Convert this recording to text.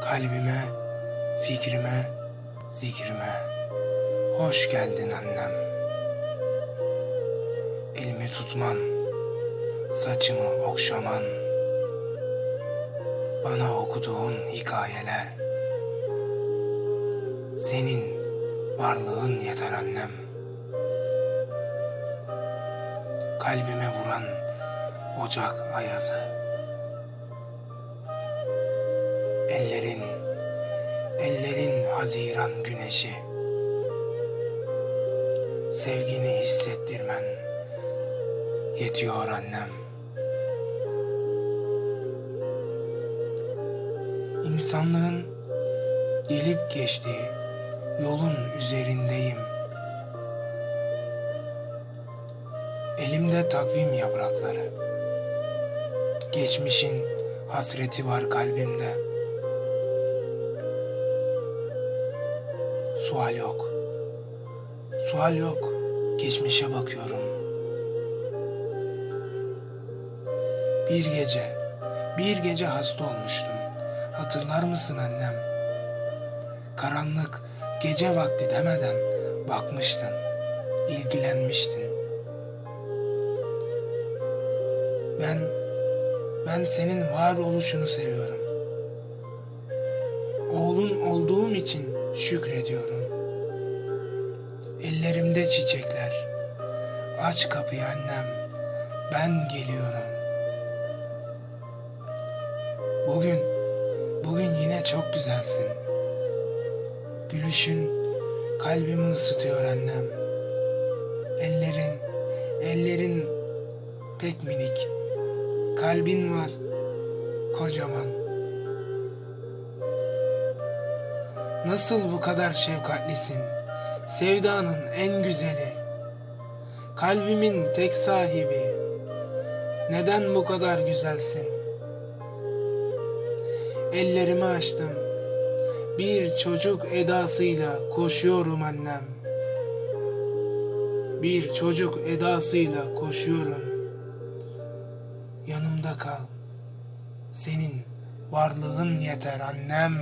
Kalbime, fikrime, zikrime hoş geldin annem. Elimi tutman, saçımı okşaman, bana okuduğun hikayeler. Senin varlığın yeter annem. Kalbime vuran ocak ayazı. Haziran güneşi. Sevgini hissettirmen yetiyor annem. İnsanlığın gelip geçtiği yolun üzerindeyim. Elimde takvim yaprakları. Geçmişin hasreti var kalbimde. Sual yok. Sual yok. Geçmişe bakıyorum. Bir gece, bir gece hasta olmuştum. Hatırlar mısın annem? Karanlık, gece vakti demeden bakmıştın, ilgilenmiştin. Ben, ben senin var oluşunu seviyorum. Oğlun olduğum için şükrediyorum. Ellerimde çiçekler. Aç kapıyı annem. Ben geliyorum. Bugün, bugün yine çok güzelsin. Gülüşün kalbimi ısıtıyor annem. Ellerin, ellerin pek minik. Kalbin var, kocaman. Nasıl bu kadar şefkatlisin? Sevdanın en güzeli. Kalbimin tek sahibi. Neden bu kadar güzelsin? Ellerimi açtım. Bir çocuk edasıyla koşuyorum annem. Bir çocuk edasıyla koşuyorum. Yanımda kal. Senin varlığın yeter annem.